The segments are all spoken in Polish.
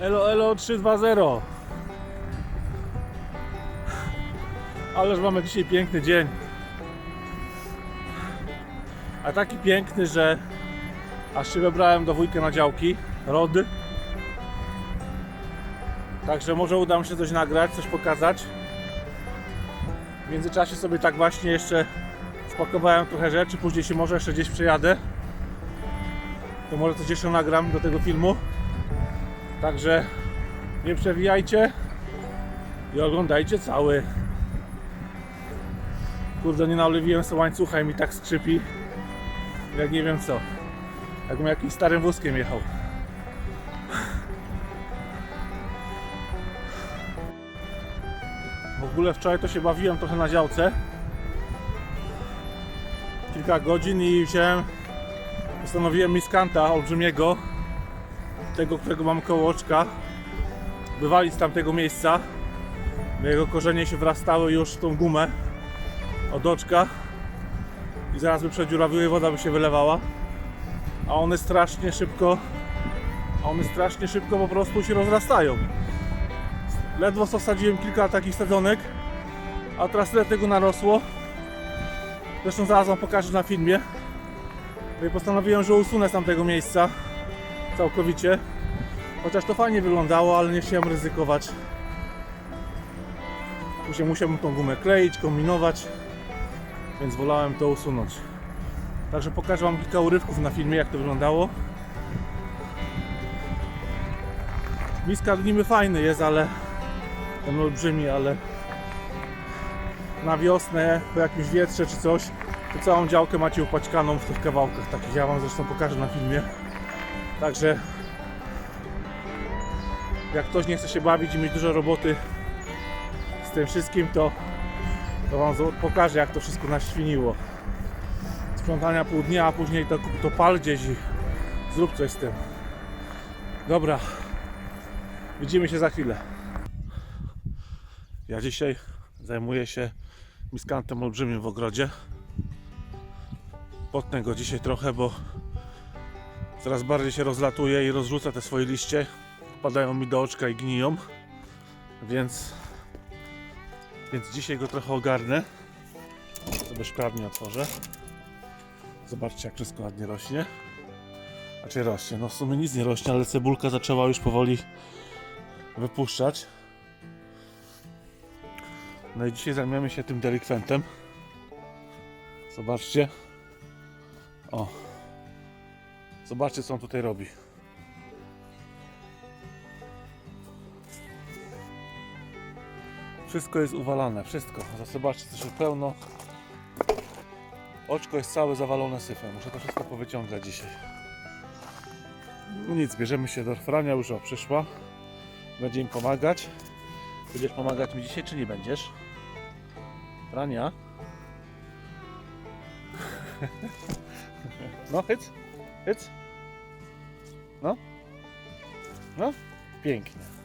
Elo, elo 320. Ależ mamy dzisiaj piękny dzień. A taki piękny, że aż się wybrałem do wujka na działki. Rody. Także może uda mi się coś nagrać, coś pokazać. W międzyczasie sobie tak właśnie jeszcze spakowałem trochę rzeczy, później się może jeszcze gdzieś przejadę. To może coś jeszcze nagram do tego filmu. Także nie przewijajcie i oglądajcie cały. Kurde, nie naoliwiłem sobie łańcucha i mi tak skrzypi. Jak nie wiem co. Jakbym jakimś starym wózkiem jechał. W ogóle wczoraj to się bawiłem trochę na działce. Kilka godzin i wziąłem, postanowiłem miskanta olbrzymiego, tego, którego mam koło oczka, wywalić z tamtego miejsca. Jego korzenie się wrastały już w tą gumę od oczka i zaraz by przedziurawiły, woda by się wylewała. A one strasznie szybko, a one strasznie szybko po prostu się rozrastają. Ledwo co wsadziłem kilka takich sadzonek, a teraz tyle tego narosło. Zresztą zaraz wam pokażę na filmie. I postanowiłem, że usunę z tamtego miejsca całkowicie. Chociaż to fajnie wyglądało, ale nie chciałem ryzykować. Później musiałbym tą gumę kleić, kombinować, więc wolałem to usunąć. Także pokażę wam kilka urywków na filmie, jak to wyglądało. Miska niby fajny jest, ale ten olbrzymi, ale na wiosnę po jakimś wietrze czy coś, to całą działkę macie upaćkaną w tych kawałkach takich. Ja wam zresztą pokażę na filmie. Także jak ktoś nie chce się bawić i mieć dużo roboty z tym wszystkim, to, to wam pokażę jak to wszystko naświniło. Sprzątania pół dnia, a później to, to pal gdzieś i zrób coś z tym. Dobra, widzimy się za chwilę. Ja dzisiaj zajmuję się miskantem olbrzymim w ogrodzie. Potnę go dzisiaj trochę, bo coraz bardziej się rozlatuje i rozrzuca te swoje liście. Padają mi do oczka i gniją. Więc, więc dzisiaj go trochę ogarnę. Sobie szklarnię otworzę. Zobaczcie jak wszystko ładnie rośnie. Znaczy rośnie, no w sumie nic nie rośnie, ale cebulka zaczęła już powoli wypuszczać. No i dzisiaj zajmiemy się tym delikwentem. Zobaczcie. O. Zobaczcie co on tutaj robi. Wszystko jest uwalane, wszystko. Zobaczcie, coś jest pełno. Oczko jest całe zawalone syfem. Muszę to wszystko powyciągać dzisiaj. No nic, bierzemy się do Frania, już o, przyszła. Będzie im pomagać. Będziesz pomagać mi dzisiaj, czy nie będziesz? Frania? No, hyc? Hyc? No? No? Pięknie.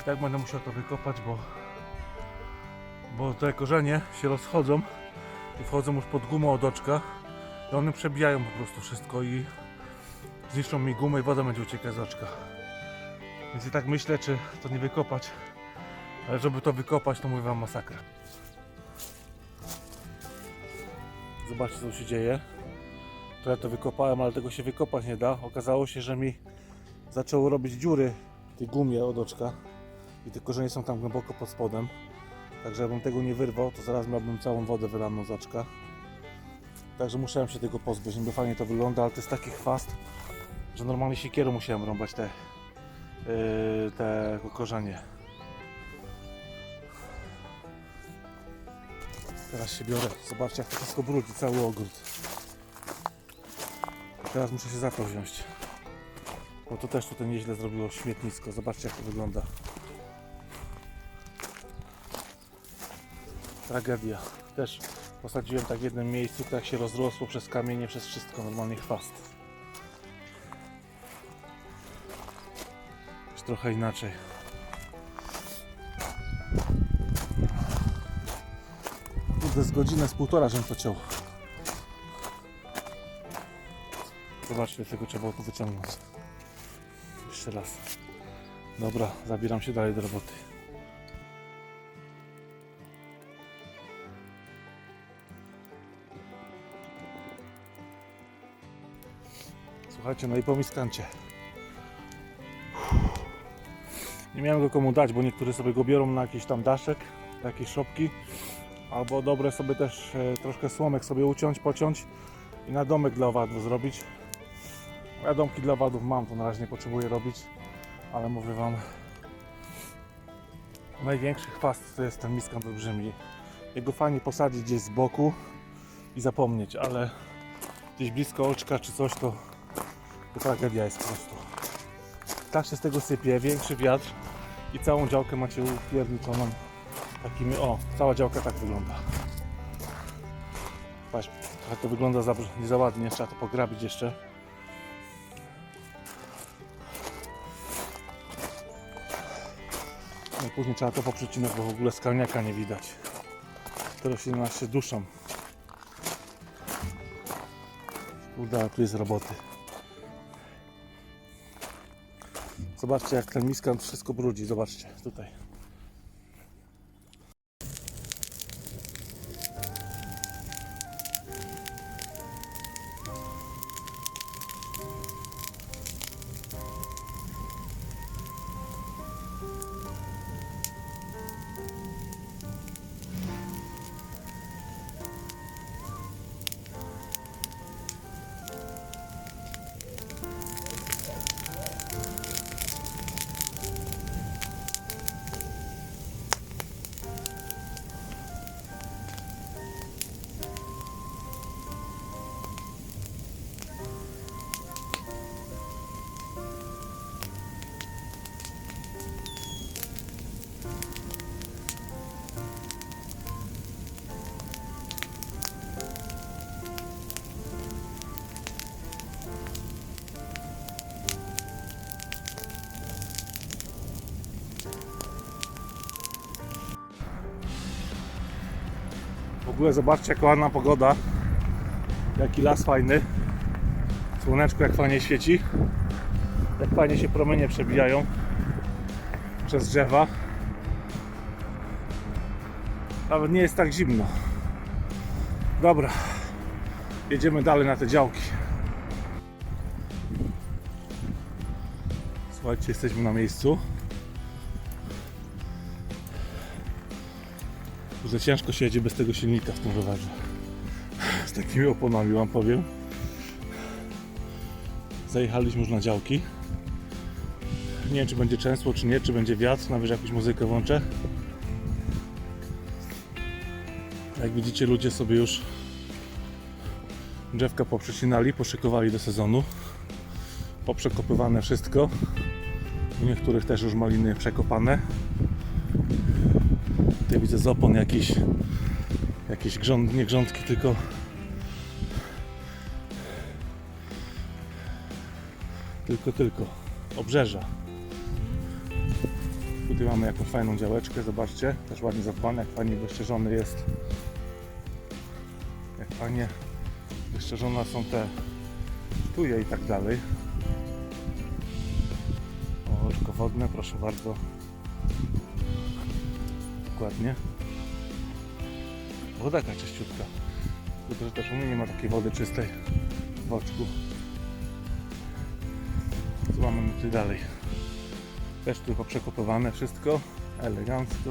I tak będę musiał to wykopać, bo bo te korzenie się rozchodzą i wchodzą już pod gumę od oczka i one przebijają po prostu wszystko i zniszczą mi gumę i woda będzie uciekać z oczka. Więc i tak myślę, czy to nie wykopać, ale żeby to wykopać, to mówię wam masakra. Zobaczcie co się dzieje. To ja to wykopałem, ale tego się wykopać nie da. Okazało się, że mi zaczęło robić dziury w tej gumie od oczka i te korzenie są tam głęboko pod spodem. Także jakbym tego nie wyrwał, to zaraz miałbym całą wodę wylaną z oczka. Także musiałem się tego pozbyć. Niby fajnie to wygląda, ale to jest taki chwast, że normalnie siekierą musiałem rąbać te, yy, te korzenie. Teraz się biorę. Zobaczcie jak to wszystko brudzi, cały ogród. Teraz muszę się za to wziąć. Bo to też tutaj nieźle zrobiło śmietnisko. Zobaczcie jak to wygląda. Tragedia. Też posadziłem tak w jednym miejscu, tak się rozrosło przez kamienie, przez wszystko, normalnie chwast. Już trochę inaczej. Kurde, z godzinę, z półtora, żebym to ciął. Zobaczcie, tego trzeba było tu wyciągnąć. Jeszcze raz. Dobra, zabieram się dalej do roboty. Słuchajcie, no i po miskancie. Nie miałem go komu dać, bo niektórzy sobie go biorą na jakiś tam daszek, na jakieś szopki. Albo dobre sobie też e, troszkę słomek sobie uciąć, pociąć i na domek dla owadów zrobić. Ja domki dla owadów mam, to na razie nie potrzebuję robić, ale mówię Wam, największy chwast to jest ten miskant olbrzymi. Jego fajnie posadzić gdzieś z boku i zapomnieć, ale gdzieś blisko oczka czy coś to, tragedia jest po prostu. Tak się z tego sypie, większy wiatr i całą działkę macie upierniczoną takimi, o, cała działka tak wygląda. Patrz, trochę to wygląda za, nie za ładnie, trzeba to pograbić jeszcze. No później trzeba to poprzecinać, bo w ogóle skalniaka nie widać. Te rośliny nas się duszą. Ale tu jest roboty. Zobaczcie jak ten miskant wszystko brudzi, zobaczcie tutaj. Ogóle zobaczcie jaka ładna pogoda. Jaki las fajny. Słoneczko jak fajnie świeci. Jak fajnie się promienie przebijają przez drzewa. Nawet nie jest tak zimno. Dobra. Jedziemy dalej na te działki. Słuchajcie, jesteśmy na miejscu. Że ciężko się jedzie bez tego silnika w tym rowerze. Z takimi oponami wam powiem. Zajechaliśmy już na działki. Nie wiem czy będzie często, czy nie, czy będzie wiatr, nawet jakąś muzykę włączę. Jak widzicie ludzie sobie już drzewka poprzecinali, poszykowali do sezonu. Poprzekopywane wszystko. U niektórych też już maliny przekopane. Widzę z opon jakieś, jakieś grząd, nie grządki, tylko tylko, tylko obrzeża. Tutaj mamy jakąś fajną działeczkę, zobaczcie, też ładnie zadbane, jak fajnie wyszczerzony jest. Jak fajnie wyszczerzone są te tuje i tak dalej. O, oczko wodne, proszę bardzo dokładnie. Woda taka czyściutka. Tylko, że też u mnie nie ma takiej wody czystej w oczku. Co mamy tutaj dalej? Też tu poprzekopywane wszystko. Elegancko.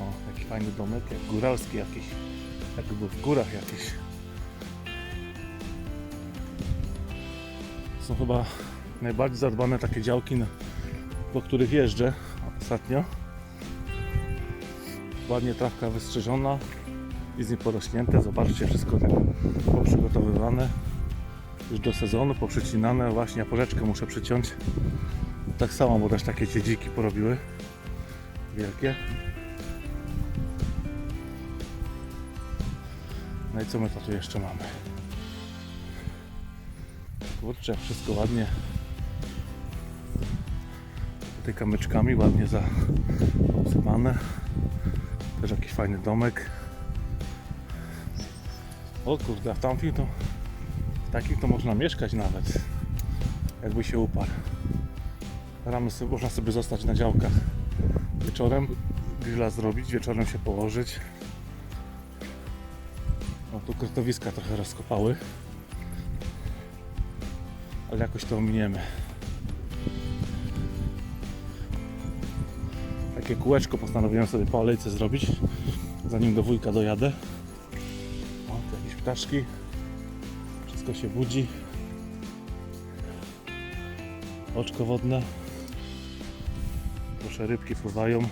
O, taki fajny domek, jak góralski jakiś. Jakby był w górach jakiś. Są chyba najbardziej zadbane takie działki, po których jeżdżę ostatnio ładnie trawka wystrzyżona Jest nieporośnięte, zobaczcie, wszystko tak poprzygotowywane. Już do sezonu, poprzecinane. Właśnie ja porzeczkę muszę przyciąć. Tak samo, bo też takie ciedziki porobiły. Wielkie. No i co my tu jeszcze mamy? Kurczę, wszystko ładnie. Tutaj kamyczkami ładnie zaobsypane. Też jakiś fajny domek. O kurde, w tamtym to w takich to można mieszkać nawet. Jakby się uparł. Ramy sobie, można sobie zostać na działkach. Wieczorem grilla zrobić, wieczorem się położyć. O, tu krytowiska trochę rozkopały. Ale jakoś to ominiemy. Takie kółeczko postanowiłem sobie po alejce zrobić, zanim do wujka dojadę. O, tu jakieś ptaszki. Wszystko się budzi. Oczko wodne. Proszę, rybki pływają.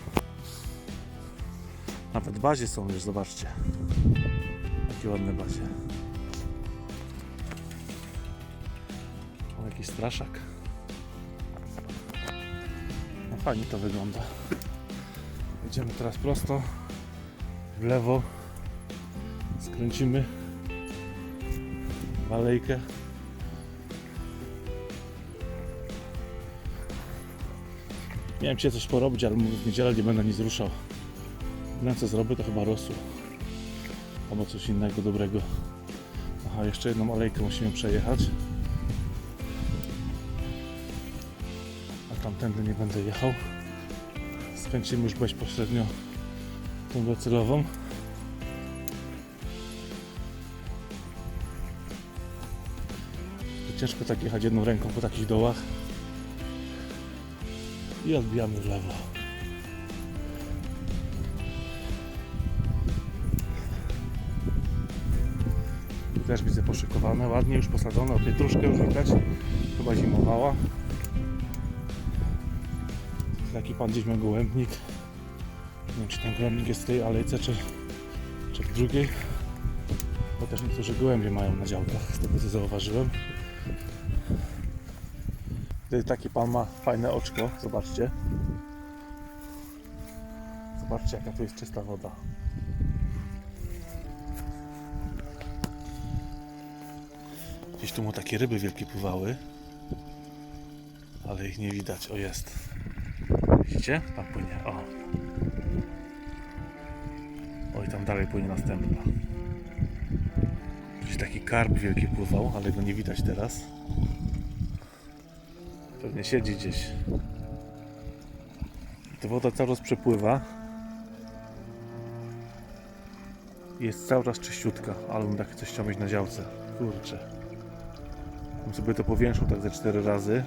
Nawet bazie są już, zobaczcie. Jakie ładne bazie. O, jakiś straszak. No fajnie to wygląda. Idziemy teraz prosto w lewo. Skręcimy w alejkę. Miałem dzisiaj coś porobić, ale w niedzielę nie będę nic ruszał. Wiem co zrobię, to chyba rosół. Albo coś innego dobrego. Aha, jeszcze jedną alejkę musimy przejechać. A tamtędy nie będę jechał. Skręcimy już bezpośrednio tą docelową. Ciężko tak jechać jedną ręką po takich dołach. I odbijamy w lewo. Też widzę poszykowane, ładnie już posadzone, pietruszkę już widać, chyba zimowała. Taki pan gdzieś miał gołębnik. Nie wiem czy ten gołębnik jest w tej alejce, czy, czy w drugiej. Bo też niektórzy gołębie mają na działkach, z tego co zauważyłem. Tutaj taki pan ma fajne oczko, zobaczcie. Zobaczcie jaka tu jest czysta woda. Gdzieś tu mu takie ryby wielkie pływały. Ale ich nie widać. O jest. Widzicie? Tam płynie. O. Oj, tam dalej płynie następna. Gdzieś taki karp wielki pływał, ale go nie widać teraz. Pewnie siedzi gdzieś. Ta woda cały czas przepływa. Jest cały czas czyściutka, ale bym tak coś chciał mieć na działce. Kurczę. Bym sobie to powiększył tak ze cztery razy.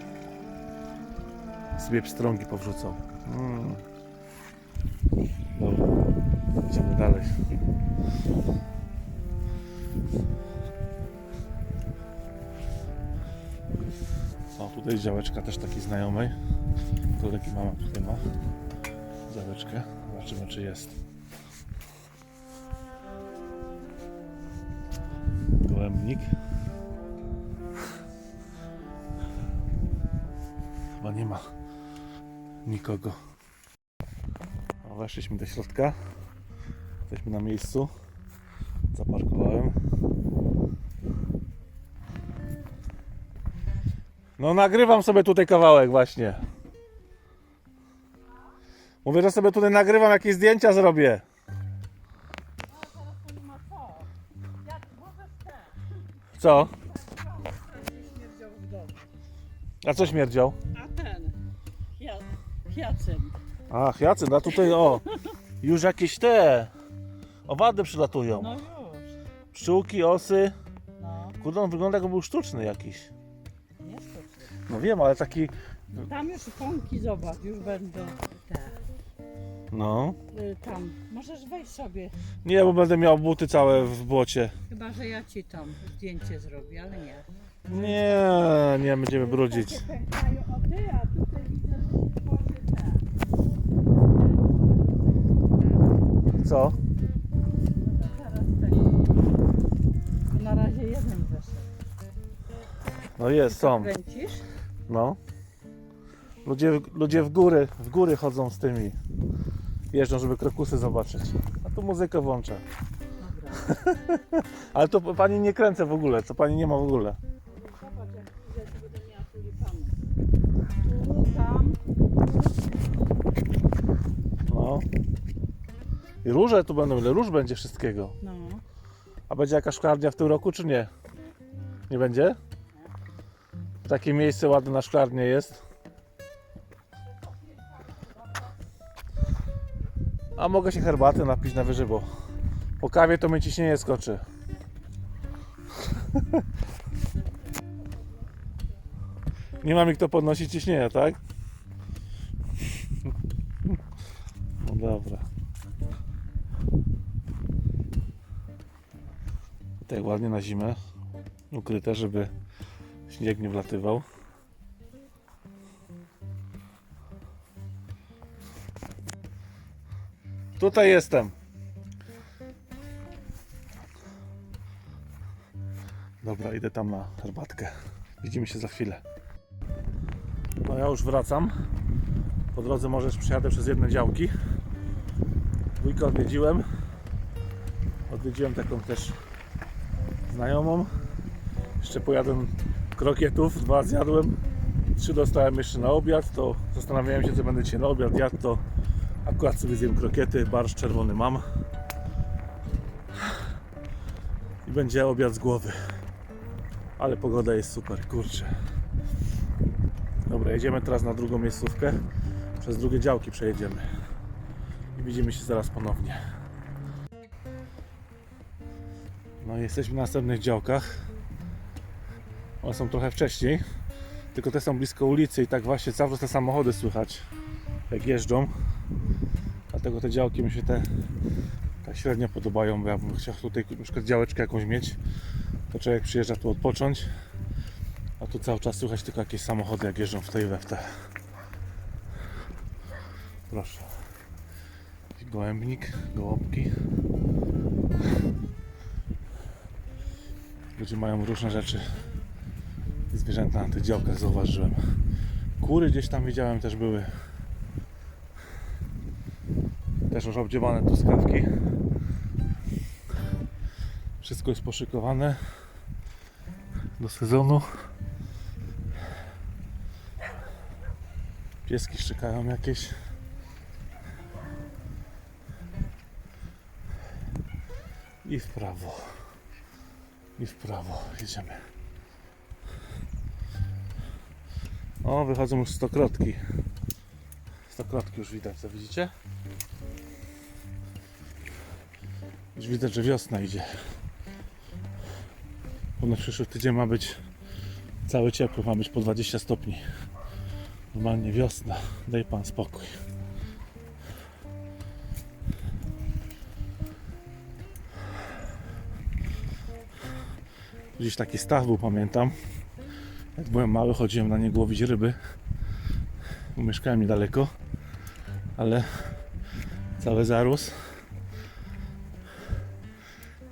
Sobie pstrągi powrzucał. Mm. Dobra. Idziemy dalej. O, tutaj jest działeczka też takiej znajomej. Kolegi mama tutaj ma działeczkę. Zobaczymy czy jest. Gołębnik. Chyba nie ma nikogo. Weszliśmy do środka. Jesteśmy na miejscu. Zaparkowałem. No nagrywam sobie tutaj kawałek właśnie. Mówię, że sobie tutaj nagrywam jakieś zdjęcia zrobię. Co? A co śmierdział? A Jacynt. Ach, Jacy, a tutaj o, już jakieś te owady przylatują. No już, Pszczółki, osy. no, Kurde, on wygląda jakby był sztuczny jakiś. nie sztucznie. No wiem, ale taki, Tam już pąki, zobacz, już będą te, no. y, tam. Możesz wejść sobie, Nie, bo będę miał buty całe w błocie. chyba że ja ci tam zdjęcie zrobię, ale nie. Nie, nie będziemy brudzić. Pękają ody, a tutaj widzę, że tworzy Co? Na razie jeden weszedł. No jest, są. No. Ludzie, ludzie w góry, w góry chodzą z tymi. Jeżdżą, żeby krokusy zobaczyć. A tu muzykę włączę. Ale to pani nie kręcę w ogóle, co pani nie ma w ogóle. Zobacz, jak będę miała tulipany. Tu, tam. No. I róże tu będą, ile róż będzie wszystkiego. No. A będzie jakaś szklarnia w tym roku, czy nie? Nie będzie? Takie miejsce ładne na szklarnię jest. A mogę się herbaty napić na wyżywo. Po kawie to mi ciśnienie skoczy. Nie ma mi kto podnosić ciśnienia, tak? No dobra. Tak ładnie na zimę. Ukryte, żeby śnieg nie wlatywał. Tutaj jestem. Dobra, idę tam na herbatkę. Widzimy się za chwilę. No ja już wracam. Po drodze może jeszcze przejadę przez jedne działki. Dwójkę odwiedziłem. Odwiedziłem taką też znajomą. Jeszcze pojadę krokietów, dwa zjadłem. Trzy dostałem jeszcze na obiad, to zastanawiałem się co będę dzisiaj na obiad jadł, to akurat sobie zjem krokiety, barszcz czerwony mam. I będzie obiad z głowy. Ale pogoda jest super, kurczę. Dobra, jedziemy teraz na drugą miejscówkę. Przez drugie działki przejedziemy. I widzimy się zaraz ponownie. No i jesteśmy na następnych działkach. One są trochę wcześniej, tylko te są blisko ulicy i tak właśnie cały czas te samochody słychać jak jeżdżą. Dlatego te działki mi się te tak średnio podobają, bo ja bym chciał tutaj na przykład działeczkę jakąś mieć, to człowiek przyjeżdża tu odpocząć, a tu cały czas słychać tylko jakieś samochody jak jeżdżą w tej we w te. Proszę. Gołębnik, gołąbki. Ludzie mają różne rzeczy. Zwierzęta na tych działkach zauważyłem. Kury gdzieś tam widziałem też były. Też już obdziewane truskawki. Wszystko jest poszykowane do sezonu. Pieski szczekają jakieś. I w prawo. I w prawo jedziemy. O, wychodzą już stokrotki. Stokrotki już widać, co widzicie? Już widać, że wiosna idzie. Ponoć przyszły tydzień ma być cały ciepły, ma być po 20 stopni. Normalnie wiosna. Daj pan spokój. Gdzieś taki staw był, pamiętam. Jak byłem mały, chodziłem na niego łowić ryby. Mieszkałem niedaleko, ale cały zarósł.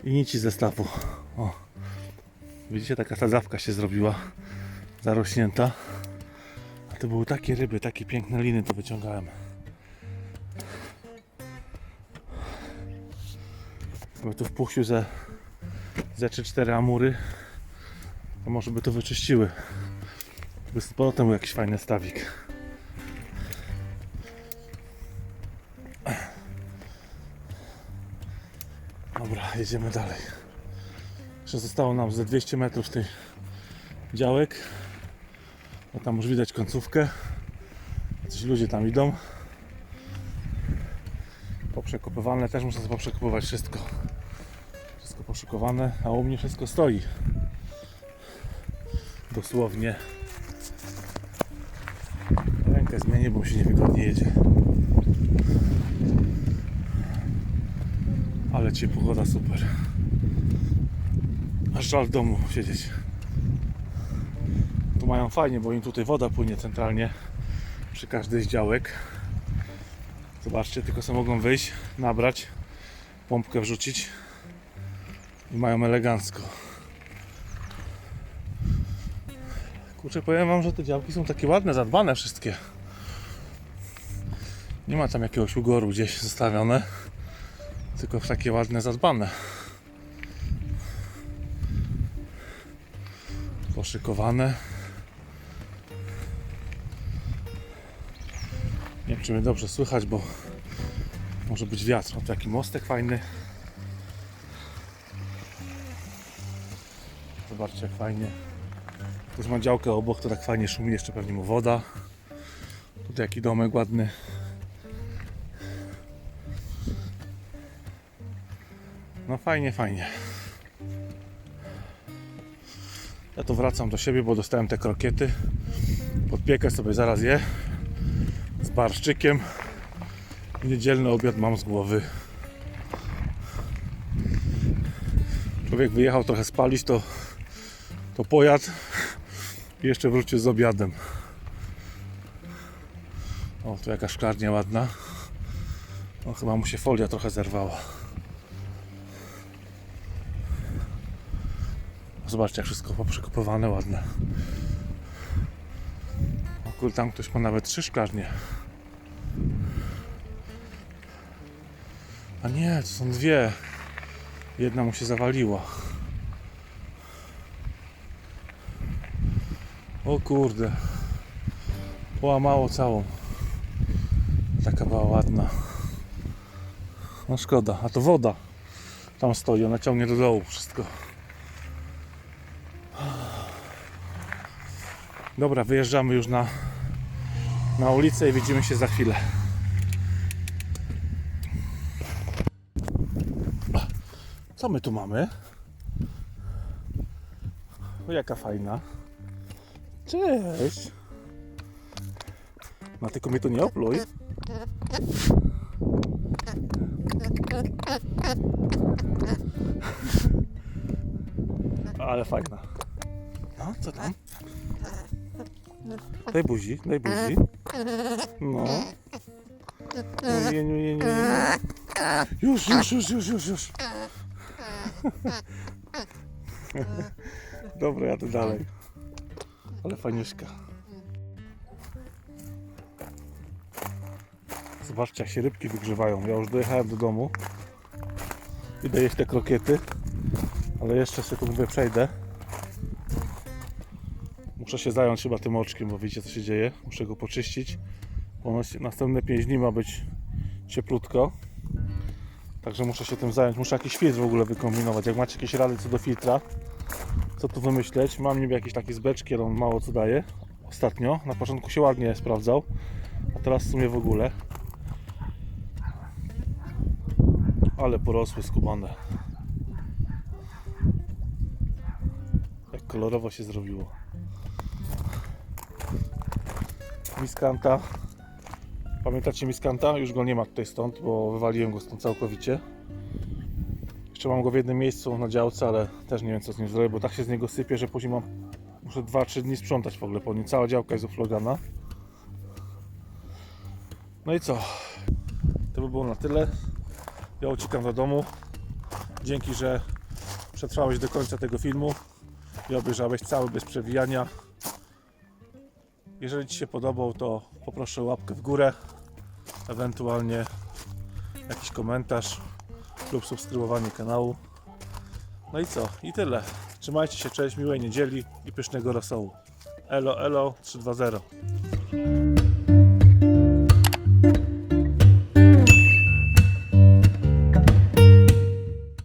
I nici ze stawu. O. Widzicie, taka sadzawka się zrobiła. Zarośnięta. A to były takie ryby, takie piękne liny to wyciągałem. Bo tu wpuścił ze ze 3-4 amury, to może by to wyczyściły. By z powrotem jakiś fajny stawik. Dobra, jedziemy dalej. Jeszcze zostało nam ze 200 metrów tych działek. No tam już widać końcówkę. Coś ludzie tam idą. Poprzekopywane też muszę sobie poprzekopywać wszystko wszystko poszykowane, a u mnie wszystko stoi. Dosłownie. Rękę zmienię, bo mi się niewygodnie jedzie. Ale ci pogoda super. Aż żal w domu siedzieć. Tu mają fajnie, bo im tutaj woda płynie centralnie przy każdej z działek. Zobaczcie, tylko sobie mogą wyjść, nabrać, pompkę wrzucić i mają elegancko. Kurczę, powiem wam, że te działki są takie ładne, zadbane wszystkie. Nie ma tam jakiegoś ugoru gdzieś zostawione, tylko takie ładne, zadbane. Poszykowane. Nie wiem, czy mnie dobrze słychać, bo może być wiatr. O, taki mostek fajny. Zobaczcie, jak fajnie. Też ma działkę obok, to tak fajnie szumi, jeszcze pewnie mu woda. Tutaj jaki domek ładny. No fajnie, fajnie. Ja to wracam do siebie, bo dostałem te krokiety. Podpiekę sobie zaraz je. Z barszczykiem. Niedzielny obiad mam z głowy. Człowiek wyjechał trochę spalić, to, to pojadł jeszcze wrócił z obiadem. O, tu jaka szklarnia ładna. O, chyba mu się folia trochę zerwała. Zobaczcie, jak wszystko poprzykupowane, ładne. O kurde, tam ktoś ma nawet trzy szklarnie. A nie, to są dwie. Jedna mu się zawaliła. O kurde. Połamało całą. Taka była ładna. No szkoda, a to woda. Tam stoi, ona ciągnie do dołu wszystko. Dobra, wyjeżdżamy już na, na ulicę i widzimy się za chwilę. Co my tu mamy? O, jaka fajna. Cześć. No tylko mnie tu nie opluj. Ale fajna. No, co tam? Daj buzi, daj buzi. No. Nie, nie, nie, nie. Już, już, już, już, już, już. Dobra, jadę dalej. Ale fajniuszka. Zobaczcie, jak się rybki wygrzewają. Ja już dojechałem do domu. Idę jeść te krokiety. Ale jeszcze sobie tu mówię przejdę. Muszę się zająć chyba tym oczkiem, bo widzicie co się dzieje. Muszę go poczyścić. Ponoć następne 5 dni ma być cieplutko. Także muszę się tym zająć. Muszę jakiś filtr w ogóle wykombinować. Jak macie jakieś rady co do filtra, co tu wymyśleć? Mam niby jakiś taki z beczki, ale on mało co daje. Ostatnio. Na początku się ładnie sprawdzał, a teraz w sumie w ogóle. Ale porosły, skubane. Jak kolorowo się zrobiło. Miskanta. Pamiętacie Miskanta? Już go nie ma tutaj stąd, bo wywaliłem go stąd całkowicie. Jeszcze mam go w jednym miejscu na działce, ale też nie wiem co z nim zrobię, bo tak się z niego sypie, że później mam muszę 2-3 dni sprzątać w ogóle po nim. Cała działka jest uflogana. No i co? To by było na tyle. Ja uciekam do domu. Dzięki, że przetrwałeś do końca tego filmu i obejrzałeś cały bez przewijania. Jeżeli Ci się podobał, to poproszę łapkę w górę, ewentualnie jakiś komentarz lub subskrybowanie kanału. No i co? I tyle. Trzymajcie się, cześć, miłej niedzieli i pysznego rosołu. Elo, elo, 320.